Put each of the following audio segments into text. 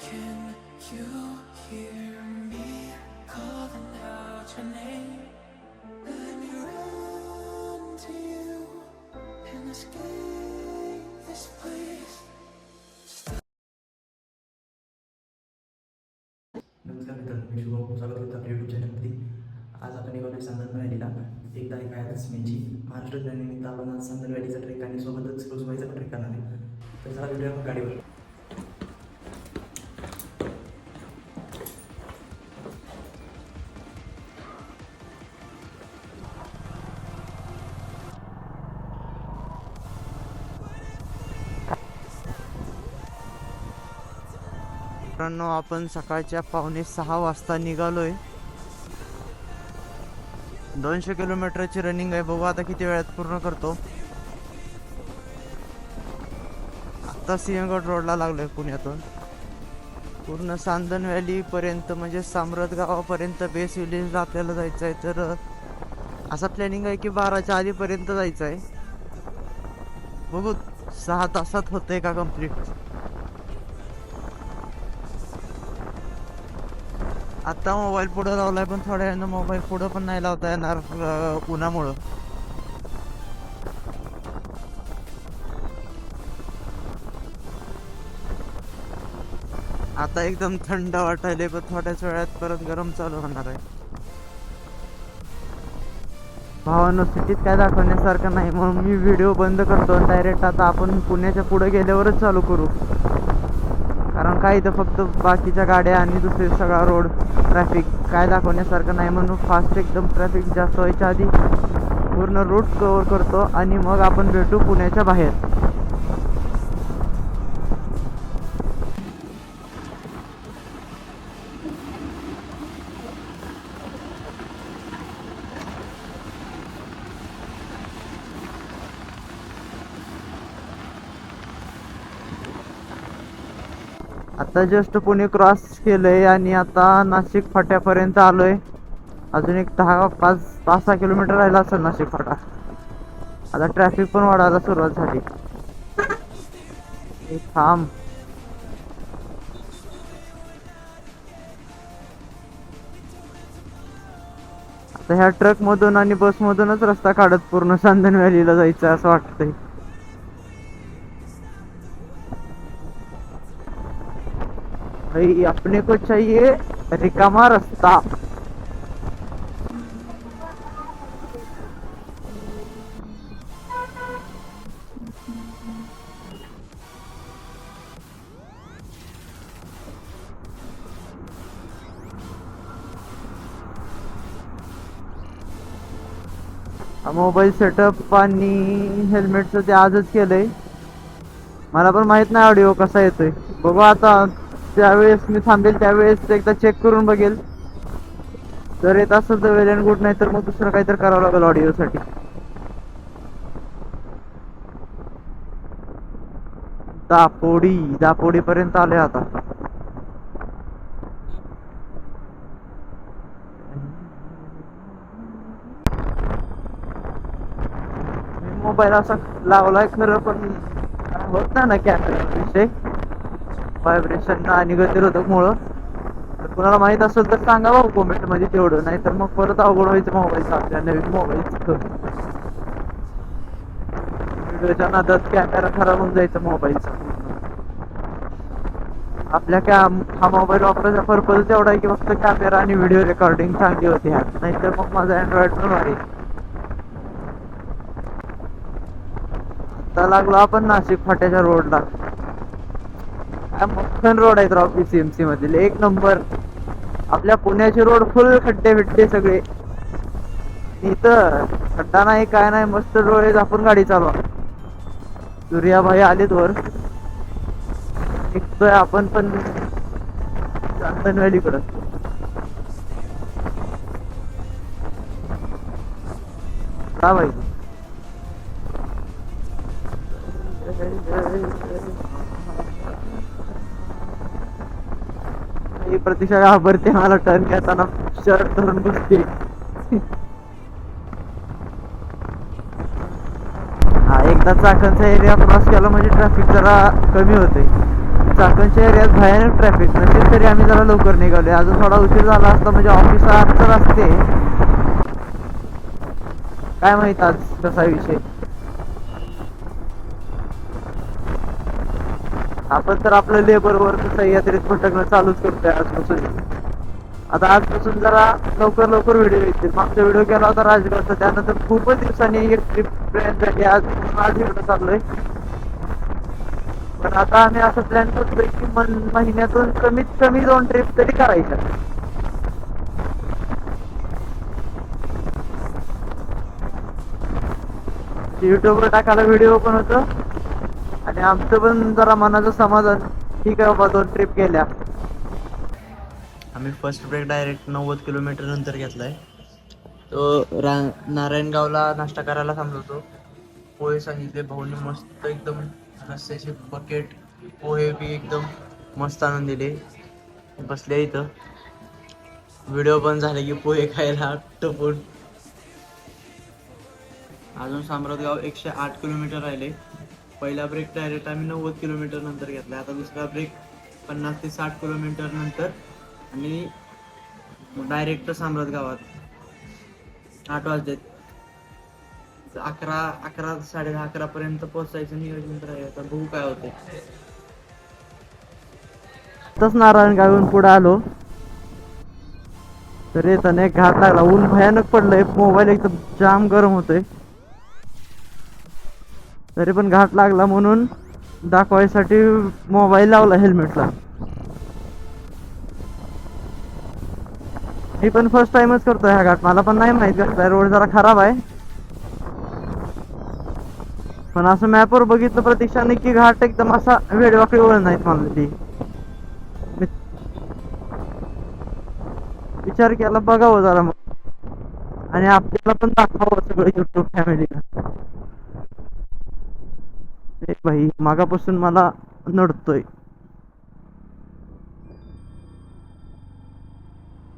Can you hear me calling out your name? Let me run to you and escape this place. नमस्कार मित्रांनो मी शुभम. स्वागत करतो आपल्या YouTube चॅनलमध्ये आज आपण निघालो सांगन व्हॅलीला एक तारीख आहे दसमीची म्हणजे महाराष्ट्र दिनानिमित्त आपण आज सांगन व्हॅलीचा ट्रेक आणि सोबतच रोजबाईचा पण ट्रेक करणार आहे. तर चला व्हिडिओ आपण गाडीवर. मित्रांनो आपण सकाळच्या पावणे सहा वाजता निघालोय. दोनशे किलोमीटरची रनिंग आहे. बघू आता किती वेळात पूर्ण करतो. आता सिंहगड रोडला लागलोय पुण्यातून. पूर्ण सांदन व्हॅली पर्यंत म्हणजे साम्रत गावापर्यंत बेस विलेजला आपल्याला जायचं आहे तर असा प्लॅनिंग आहे की बाराच्या आधीपर्यंत जायचं आहे बघू सहा तासात होतंय का कंप्लीट आता मोबाईल पुढं लावलाय पण थोड्या वेळानं मोबाईल पुढं पण नाही लावता येणार उन्हामुळं. आता एकदम थंड वाटायले पण थोड्याच वेळात परत गरम चालू होणार आहे. भावानं सिटीत काय दाखवण्यासारखं नाही म्हणून मी व्हिडिओ बंद करतो डायरेक्ट आता आपण पुण्याच्या पुढे गेल्यावरच चालू करू. कारण काय इथं फक्त बाकीच्या गाड्या आणि दुसरे सगळा रोड ट्रॅफिक काय दाखवण्यासारखं नाही म्हणून फास्ट एकदम ट्रॅफिक जास्त व्हायच्या आधी पूर्ण रूट कवर करतो आणि मग आपण भेटू पुण्याच्या बाहेर. आता जस्ट पुणे क्रॉस केलंय आणि आता नाशिक फाट्यापर्यंत आलोय. अजून एक दहा पाच पाच सहा किलोमीटर राहिला असेल नाशिक फाटा. आता ट्रॅफिक पण वाढायला सुरुवात झाली. थांब. आता ह्या ट्रक मधून आणि बस मधूनच रस्ता काढत पूर्ण चांदन व्हॅलीला जायचं असं वाटतंय. भाई, अपने को चाहिए रिकामा रास्ता। मोबाईल सेटअप आणि हेल्मेटचं ते आजच केलंय. मला पण माहित नाही ऑडिओ कसा येतोय. बघू आता त्यावेळेस मी थांबेल त्यावेळेस एकदा चेक करून बघेल. जर येत असेल तर वेल अँड गुड नाही तर मग दुसरं काहीतरी करावं लागेल ऑडिओ साठी. दापोडी दापोडी पर्यंत आले आता. मोबाईल असा लावलाय खरं पण होत ना कॅमेरा विषय. व्हायब्रेशन आणि गतिरोधक मुळे तर कुणाला माहीत असेल तर सांगा भाऊ कमेंटमध्ये तेवढं. नाही तर मग परत अवघड व्हायचं मोबाईलचं आपल्या नवीन मोबाईलचं व्हिडिओच्या नादात कॅमेरा खराब होऊन जायचा मोबाईलचा आपल्या कॅम हा मोबाईल वापरायचा पर्पज तेवढा आहे की फक्त कॅमेरा आणि व्हिडिओ रेकॉर्डिंग चांगली होती ह्यात. नाहीतर मग माझा अँड्रॉइड पण भारी. आता लागलो आपण नाशिक फाट्याच्या रोडला काय मक्खन रोड आहेत राव पीसीएमसी मधील. एक नंबर. आपल्या पुण्याचे रोड फुल खड्डे बिड्डे सगळे. इथं खड्डा नाही काय नाही मस्त रोड आपण गाडी चालवा. सूर्याभाई आलेत वर. निघतोय आपण पण चांदन व्हॅलीकडं का भाई ही प्रतिशा घाबरते मला टर्न घेताना शर्ट धरून बसते. हा एकदा चाकणचा एरिया क्रॉस केला म्हणजे ट्रॅफिक जरा कमी होते. चाकणच्या एरियात भयानक ट्रॅफिक नसेल तरी आम्ही जरा लवकर निघालो अजून थोडा उशीर झाला असता म्हणजे ऑफिस आजचं असते काय माहीत आज कसा विषय? पण तर आपलं लेबर वर्क सह्याद्रीत भटकणं चालूच करतोय आजपासून. आता आजपासून जरा लवकर लवकर व्हिडिओ येतील. मागचा व्हिडिओ केला होता राजगडचा त्यानंतर खूपच दिवसांनी एक ट्रिप प्लॅन झाली. आज आज चाललोय. पण आता आम्ही असं प्लॅन करतोय की महिन्यातून कमीत कमी दोन ट्रिप तरी करायच्या. युट्यूबवर टाकायला व्हिडिओ पण होतो. आणि आमचं पण जरा मनाचं समाधान ठीक आहे बाबा दोन ट्रिप गेल्या. आम्ही फर्स्ट ब्रेक डायरेक्ट नव्वद किलोमीटर नंतर घेतलाय. तो रा नारायणगावला नाश्ता करायला थांबलो पोहे सांगितले भाऊने मस्त एकदम रस्त्याचे बकेट पोहे बी एकदम मस्त आणून दिले. बसले इथं. व्हिडिओ पण झाले की पोहे खायला टपून अजून साम्राटगाव एकशे आठ किलोमीटर राहिले. पहिला ब्रेक डायरेक्ट आम्ही नव्वद किलोमीटर नंतर घेतला आता दुसरा ब्रेक पन्नास ते साठ किलोमीटर नंतर आणि डायरेक्ट साम्राज गावात. आठ वाजलेत अकरा अकरा साडे दहा अकरा पर्यंत पोहोचायचं नियोजन तर आहे आता बघू काय होते आताच नारायण गावून पुढे आलो. तर येताना एक घाट लागला. ऊन भयानक पडलंय. मोबाईल एकदम जाम गरम होतोय. तरी पण घाट लागला म्हणून दाखवायसाठी मोबाईल लावला हेल्मेटला. मी पण फर्स्ट टाइमच करतोय हा घाट. मला पण नाही माहीत कसला रोड जरा खराब आहे. पण असं मॅपवर बघितलं प्रतीक्षाने की घाट एकदम असा वेडवाकडी वळण नाहीत मला ती. विचार केला बघावं जरा मग. आणि आपल्याला पण दाखवावं सगळं युट्यूब फॅमिलीला ए भाई मागापासून मला नडतोय.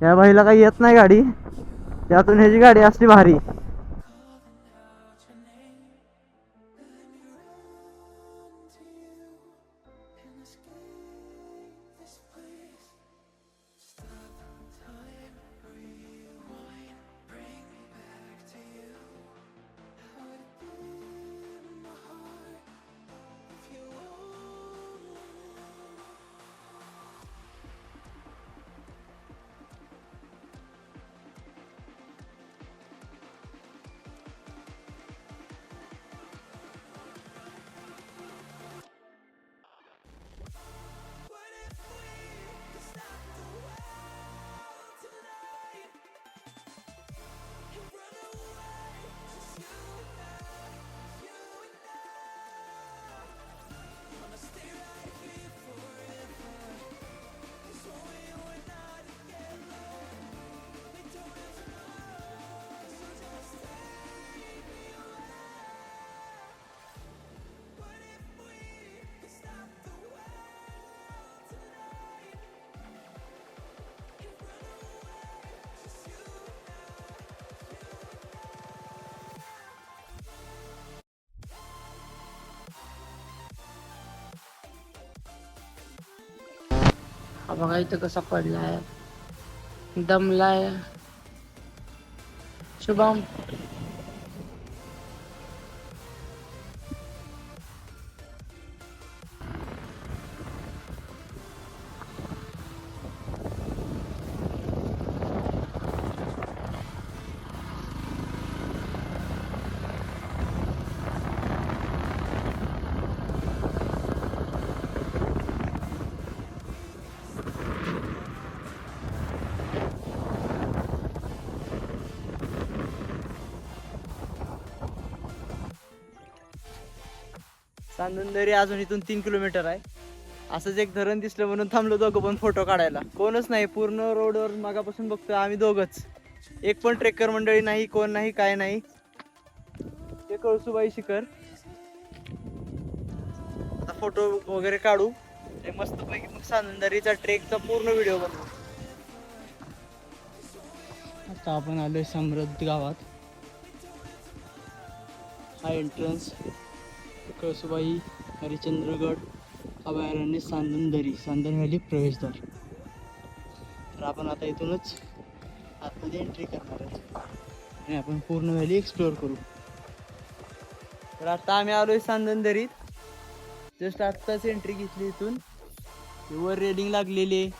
या बाईला काही येत नाही गाडी. त्यातून ह्याची गाडी असली भारी. हा बघा इथं कसा पडलाय दमलाय शुभम चांदून अजून इथून तीन किलोमीटर आहे. असंच एक धरण दिसलं म्हणून थांबलो दोघं पण फोटो काढायला. कोणच नाही पूर्ण रोडवर मागापासून बघतोय आम्ही दोघच. एक पण ट्रेकर मंडळी नाही कोण नाही काय नाही. ते कळसुबाई शिखर. आता फोटो वगैरे काढू. ते मस्तपैकी मग सानंदरीचा ट्रेकचा पूर्ण व्हिडिओ बनवू. आता आपण आलोय समृद्ध गावात. हा एंट्रन्स कळसुबाई हरिश्चंद्रगड अभयारण्य सांदनदरी सांदन व्हॅली प्रवेशद्वार. तर आपण आता इथूनच आतमध्ये एंट्री करणार आहोत. आणि आपण पूर्ण व्हॅली एक्सप्लोअर करू. तर आता आम्ही आलोय सांदनदरीत जस्ट आत्ताच एंट्री घेतली इथून. वर रेडिंग लागलेली आहे.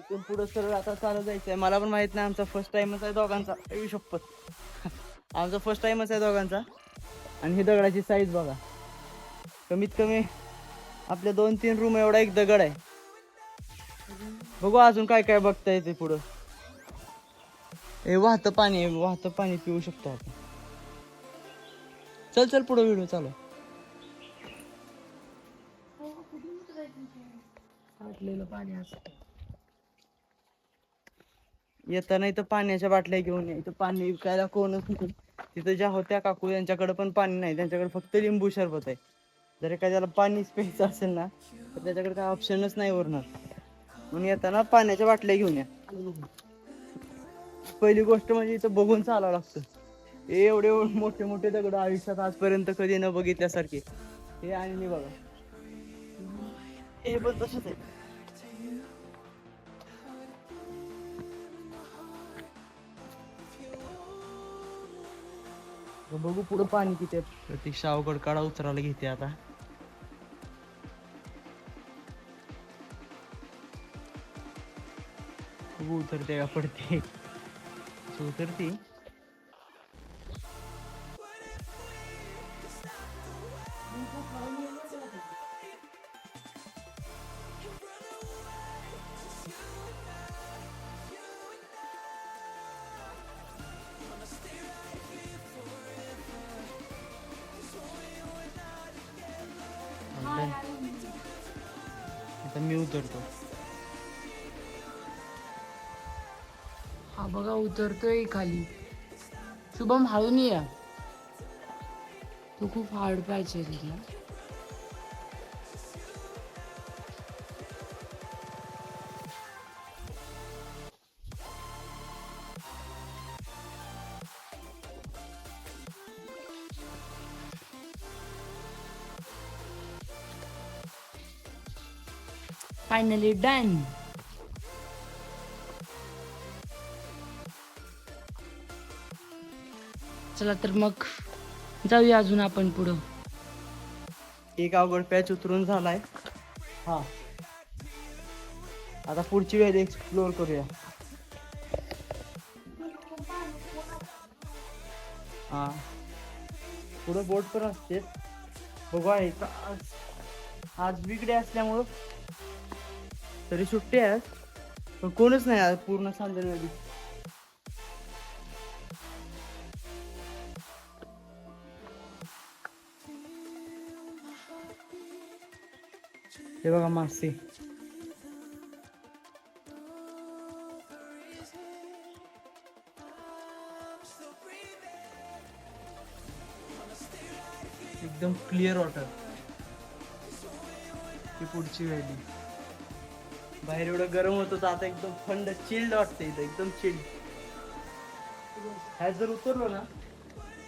इथून पुढं सरळ आता चालत जायचं आहे मला पण माहीत नाही आमचा फर्स्ट टाइमच आहे दोघांचा. आयुष्यपत आमचा फर्स्ट टाइमच आहे दोघांचा. आणि ही दगडाची साईज बघा. कमीत कमी आपल्या दोन तीन रूम एवढा एक दगड आहे. बघू अजून काय काय बघता येते पुढं. हे वाहतं पाणी आहे वाहतं पाणी पिऊ शकतो आपण. चल चल पुढं व्हिडिओ चालू. येताना इथं पाण्याच्या बाटल्या घेऊन या इथं पाणी विकायला कोणच नाही. तिथं ज्या होत्या काकू यांच्याकडे पण पाणी नाही. त्यांच्याकडे फक्त लिंबू सरबत आहे. जर एखाद्याला पाणी प्यायचं असेल ना तर त्याच्याकडे काय ऑप्शनच नाही उरणार. म्हणून येताना पाण्याच्या बाटल्या घेऊन या. पहिली गोष्ट म्हणजे इथं बघून चालावं लागतं. हे एवढे मोठे मोठे दगड आयुष्यात आजपर्यंत कधी न बघितल्यासारखे. हे आणि मी बघा. हे पण तसंच आहे. बघू पुढं पाणी किती आहे. प्रतीक्षा अवघड काढा उतरायला घेते आता. बघू उतरते का पडते. असं उतरती? आता मी उतरतो. हा बघा उतरतोय खाली. शुभम हळून या. तू खूप हार्ड पाहिजे तिला फायनली डन चला तर मग जाऊया अजून आपण पुढं. एक अवघड पॅच उतरून झालाय. हा. आता पुढची वेळ एक्सप्लोअर करूया. हा. पुढं बोट पण असते बघू आहे आज आज बिगडे असल्यामुळं तरी सुट्टी आहे. पण कोणच नाही आज पूर्ण सांगण्यामध्ये हे बघा मासे. एकदम क्लिअर वॉटर ही पुढची व्हॅली बाहेर एवढं गरम होत तर आता एकदम थंड चिल्ड वाटतं इथं एकदम चिल्ड ह्यात जर उतरलो ना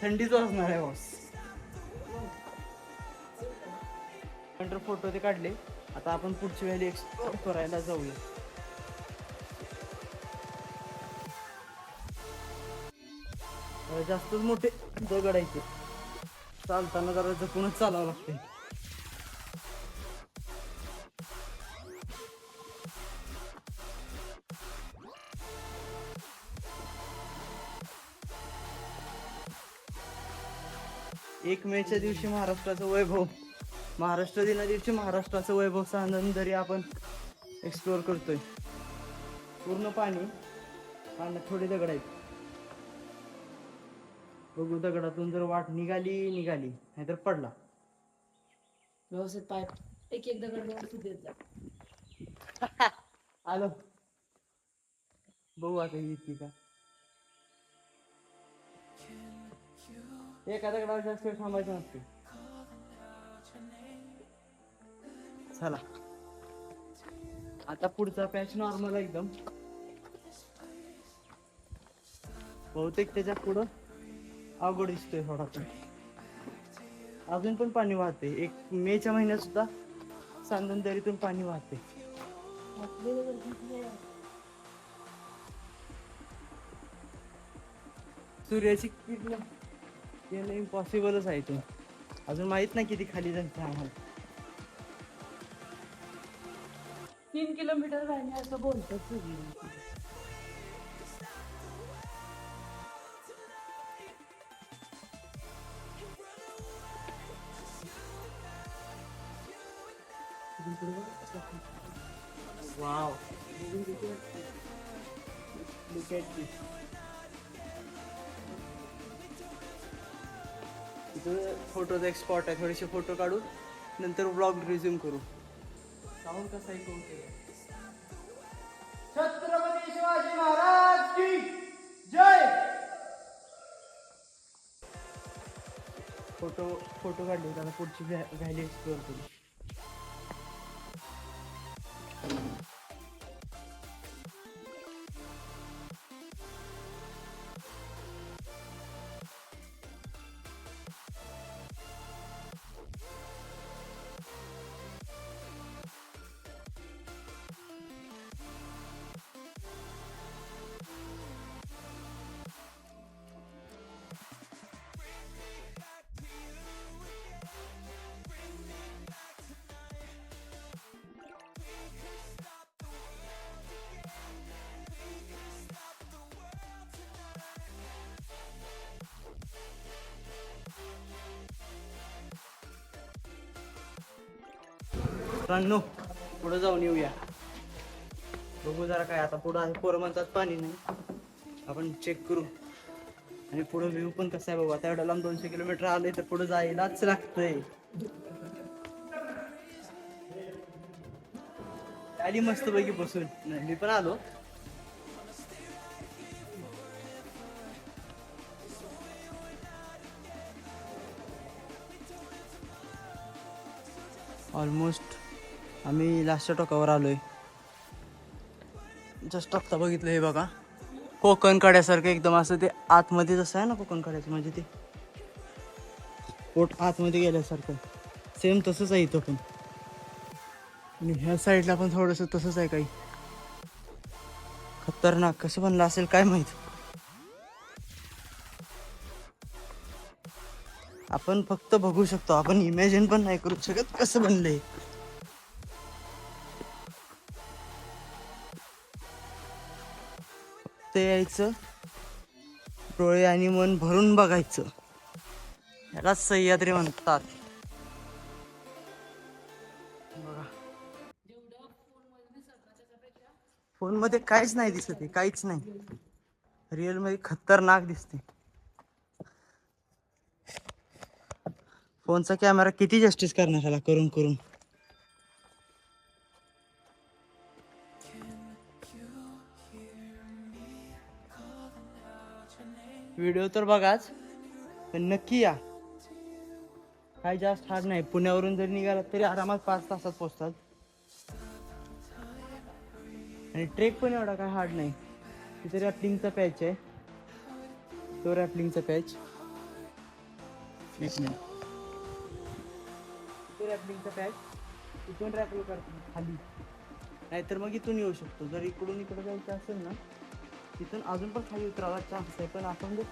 थंडीच असणार आहे बॉस नंतर फोटो ते काढले. आता आपण पुढची व्हॅली एक्सप्लोर करायला जाऊया. जास्तच मोठे दगड आहेत ते. चालताना जरा जपूनच चालावं लागते एक मेच्या दिवशी महाराष्ट्राचं वैभव महाराष्ट्र दिना दिवशी महाराष्ट्राचं वैभव तरी आपण एक्सप्लोअर करतोय. पूर्ण पाणी आणि थोडी दगड आहेत. बघू दगडातून जर वाट निघाली निघाली नाहीतर पडला. व्यवस्थित पाय. एक एक दगड व्यवस्थित देत जा. आलो. बघू आता येते का? एका दगडावर जास्त वेळ थांबायचं नसते चला. आता पुढचा पॅच नॉर्मल एकदम. बहुतेक त्याच्या पुढं अवघड दिसतोय थोडा अजून पण पाणी वाहते एक मेच्या महिन्यात सुद्धा सांदन दरीतून पाणी वाहते सूर्याची किरण. येणं इम्पॉसिबलच आहे ते. अजून माहीत नाही किती खाली जायचं आम्हाला. तीन किलोमीटर राहिले असं सगळी. Wow Look at this. फोटोचा एक स्पॉट आहे थोडेसे फोटो काढू नंतर ब्लॉग रिझ्यूम करू. साऊंड कसा ऐकून छत्रपती शिवाजी महाराज की जय! फोटो फोटो काढले त्याला पुढची व्हॅली एक्सप्लोअर करू. मित्रांनो पुढे जाऊन येऊया. बघू जरा काय आता पुढं आहे पोरं म्हणतात पाणी नाही. आपण चेक करू. आणि पुढं व्ह्यू पण कसं आहे बाबा आता लांब दोनशे किलोमीटर आले तर पुढे जायलाच लागतंय. आली मस्त पैकी बसून. नाही, मी पण आलो. ऑलमोस्ट आम्ही लास्टच्या टोकावर आलोय. जस्ट आत्ता बघितलं हे बघा. कोकण कड्यासारखं एकदम असं ते आतमध्ये जसं आहे ना कोकण कड्याचं? म्हणजे ते पोट आतमध्ये गेल्यासारखं. सेम तसंच आहे इथं पण. आणि ह्या साईडला पण थोडंसं तसंच आहे काही. खतरनाक. कसं बनलं असेल काय माहीत? आपण फक्त बघू शकतो. आपण इमॅजिन पण नाही करू शकत कसं बनलंय. ते यायचं. डोळे आणि मन भरून बघायचं. याला सह्याद्री म्हणतात. बघा. फोनमध्ये काहीच नाही दिसत आहे काहीच नाही. रिअलमध्ये खतरनाक दिसते. फोनचा कॅमेरा किती जस्टिस करणार ह्याला? करून करून. व्हिडिओ तर बघाच पण नक्की या. काही जास्त हार्ड नाही. पुण्यावरून जरी निघाला तरी आरामात पाच तासात पोचतात आणि ट्रेक पण एवढा काय हार्ड नाही. तिथे रॅपलिंगचा पॅच आहे. तो रॅपलिंगचा पॅच. एक मिनिट. तो रॅपलिंगचा पॅच. इथून रॅपल करतो. खाली. नाहीतर मग इथून येऊ शकतो. जर इकडून इकडे जायचं असेल ना तिथून अजून पण खाली उतरावा चान्स आहे. पण आपण जर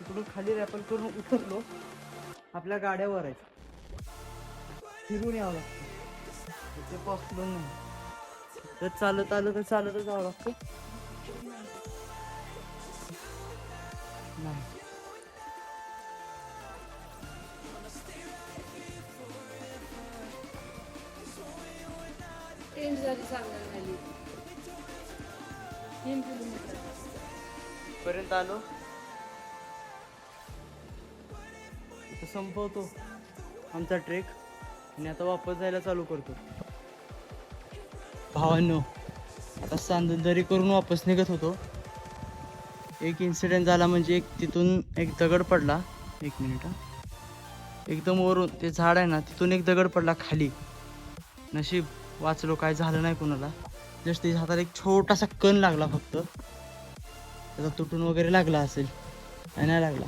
तिकडून खाली रॅपल करून उतरलो आपल्या गाड्यावर आहे. फिरून यावं लागतं. ते पॉसिबल नाही. तर चालत आलं तर चालतच जावं लागतं. पर्यंत आलो इथं संपवतो आमचा ट्रेक. आणि आता वापस जायला चालू करतो. भावांनो आता सांदरी करून वापस निघत होतो. एक इन्सिडेंट झाला म्हणजे एक तिथून एक दगड पडला. एक मिनिट एकदम वरून ते झाड आहे ना तिथून एक दगड पडला खाली. नशीब वाचलो काय झालं नाही कोणाला. जस्ट त्याच्या हाताला एक छोटासा कण लागला फक्त. त्याचा तुटून वगैरे लागला असेल नाही लागला.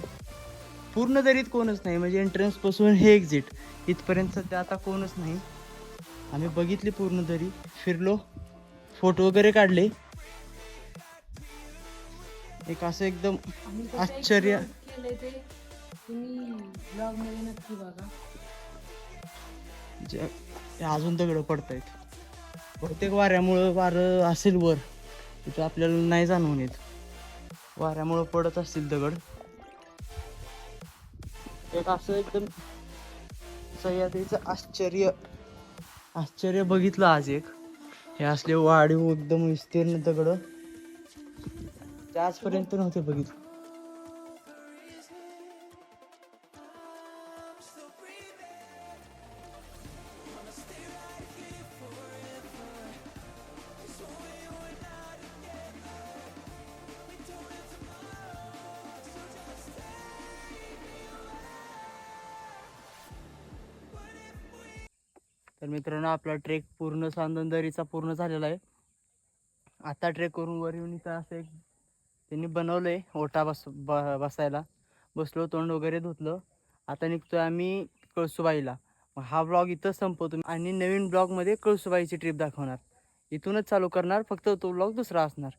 पूर्ण दरीत कोणच नाही म्हणजे एंट्रन्सपासून हे एक्झिट इथपर्यंत सध्या आता कोणच नाही. आम्ही बघितली पूर्ण दरी फिरलो फोटो वगैरे काढले. एक असं एकदम आश्चर्य अजून दगडं पडत आहेत बहुतेक वाऱ्यामुळं वारं असेल वर तिथं आपल्याला नाही जाणवून येत. वाऱ्यामुळं पडत असतील दगड. एक असं एकदम सह्याद्रीचं आश्चर्य आश्चर्य बघितलं आज एक. हे असले वाढीव एकदम विस्तीर्ण दगड. ते आजपर्यंत नव्हते बघितले. तर मित्रांनो आपला ट्रेक पूर्ण सांदनदरीचा पूर्ण झालेला आहे. आता ट्रेक करून वर येऊन इथं असं एक त्यांनी बनवलं आहे ओटा बस ब बसायला. बसलो तोंड वगैरे धुतलं. आता निघतोय आम्ही कळसुबाईला. मग हा ब्लॉग इथं संपवतो आणि नवीन ब्लॉगमध्ये कळसुबाईची ट्रिप दाखवणार. इथूनच चालू करणार फक्त तो ब्लॉग दुसरा असणार.